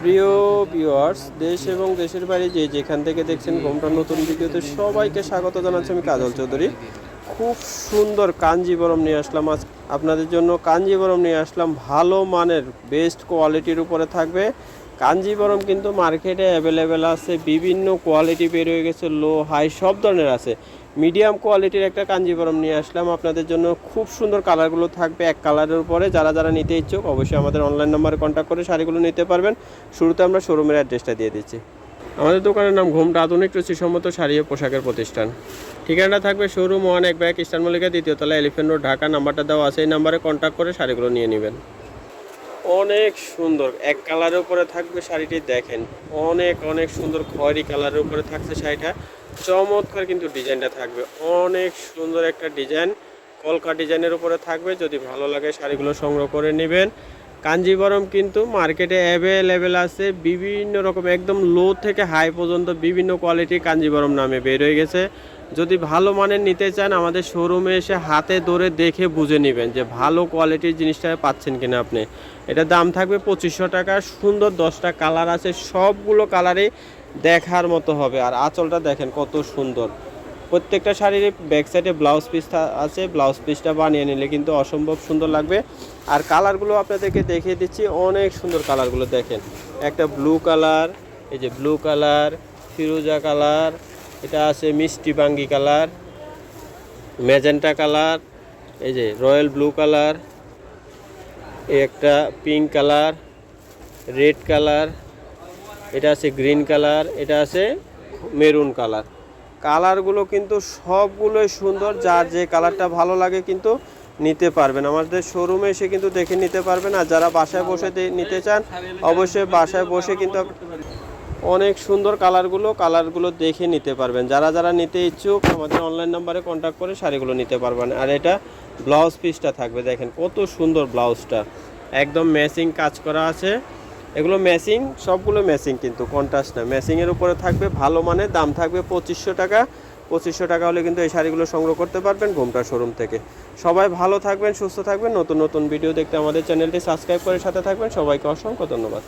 প্রিয় ভিউয়ার্স দেশ এবং দেশের বাইরে যে যেখান থেকে দেখছেন ঘোমটা নতুন ভিডিওতে সবাইকে স্বাগত জানাচ্ছি আমি কাজল চৌধুরী। খুব সুন্দর কাঞ্জিবরম নিয়ে আসলাম আজ, আপনাদের জন্য কাঞ্জিবরম নিয়ে আসলাম ভালো মানের বেস্ট কোয়ালিটির উপরে থাকবে। কাঞ্জিবরম কিন্তু মার্কেটে অ্যাভেলেবেল আছে, বিভিন্ন কোয়ালিটি বের হয়ে গেছে লো হাই সব ধরনের আছে। মিডিয়াম কোয়ালিটির একটা কাঞ্জিবরম নিয়ে আসলাম। আপনাদের জন্য খুব সুন্দর কালারগুলো থাকবে এক কালারের উপরে। যারা যারা নিতে ইচ্ছুক, অবশ্যই আমাদের অনলাইন নাম্বারে কন্ট্যাক্ট করে শাড়িগুলো নিতে পারবেন। শুরুতে আমরা শোরুমের অ্যাড্রেসটা দিয়ে দিচ্ছি। আমাদের দোকানের নাম ঘুমটা আধুনিক রুচিসম্মত শাড়ি ও পোশাকের প্রতিষ্ঠান। ঠিকানা থাকবে শোরুম ওয়ান এক ব্যাগ ইস্টার্ন মল্লিকা, দ্বিতীয় তলা এলিফেন্ট রোড, ঢাকা। নাম্বারটা দেওয়া আছে, এই নাম্বারে কন্ট্যাক্ট করে শাড়িগুলো নিয়ে নেবেন। অনেক সুন্দর। এক কালারের উপরে থাকবে শাড়িটি, দেখেন। অনেক অনেক সুন্দর খয়েরি কালারের উপরে থাকছে শাড়িটা। চমৎকার কিন্তু ডিজাইনটা থাকবে। অনেক সুন্দর একটা ডিজাইন। কলকা ডিজাইনের উপরে থাকবে। যদি ভালো লাগে শাড়িগুলো সংগ্রহ করে নেবেন। কাঞ্জিবরম কিন্তু মার্কেটে অ্যাভেলেবেল আছে। বিভিন্ন রকম, একদম লো থেকে হাই পর্যন্ত বিভিন্ন কোয়ালিটির কাঞ্জিবরম নামে বের হয়ে গেছে। যদি ভালো মানের নিতে চান, আমাদের শোরুমে এসে হাতে ধরে দেখে বুঝে নেবেন যে ভালো কোয়ালিটির জিনিসটা পাচ্ছেন কিনা আপনি। এটা দাম থাকবে পঁচিশশো টাকা, সুন্দর দশটা কালার আছে, সবগুলো কালারই দেখার মতো হবে। আর আঁচলটা দেখেন কত সুন্দর। প্রত্যেকটা শাড়ির ব্যাক সাইডে ব্লাউজ পিস আছে ব্লাউজ পিসটা বানিয়ে নিলে কিন্তু অসম্ভব সুন্দর লাগবে। আর কালারগুলো আপনাদেরকে দেখিয়ে দিচ্ছি, অনেক সুন্দর কালারগুলো দেখেন। একটা ব্লু কালার এই যে ব্লু কালার ফিরোজা কালার এটা আছে মিষ্টি বাঙ্গি কালার, ম্যাজেন্টা কালার, এই যে রয়্যাল ব্লু কালার একটা পিঙ্ক কালার, রেড কালার, এটা আছে গ্রিন কালার, এটা আছে মেরুন কালার। কালারগুলো কিন্তু সবগুলোই সুন্দর, যার যে কালারটা ভালো লাগে কিন্তু নিতে পারবেন। আমাদের শোরুমে এসে কিন্তু দেখে নিতে পারবেন, আর যারা বাসায় বসে নিতে চান, অবশ্যই বাসায় বসে কিন্তু অনেক সুন্দর কালারগুলো কালারগুলো দেখে নিতে পারবেন। যারা যারা নিতে ইচ্ছুক, আমাদের অনলাইন নাম্বারে কন্ট্যাক্ট করে শাড়িগুলো নিতে পারবেন। আর এটা ব্লাউজ পিসটা থাকবে, দেখেন কত সুন্দর ব্লাউজটা একদম ম্যাচিং কাজ করা আছে। এগুলো ম্যাচিং সবগুলো ম্যাচিং কিন্তু কন্ট্রাস্ট না। ম্যাচিংয়ের উপরে থাকবে, ভালো মানের দাম থাকবে পঁচিশশো টাকা। পঁচিশশো টাকা হলে কিন্তু এই শাড়িগুলো সংগ্রহ করতে পারবেন ঘুমটা শোরুম থেকে। সবাই ভালো থাকবেন, সুস্থ থাকবেন। নতুন নতুন ভিডিও দেখতে আমাদের চ্যানেলটি সাবস্ক্রাইব করে সাথে থাকবেন। সবাইকে অসংখ্য ধন্যবাদ।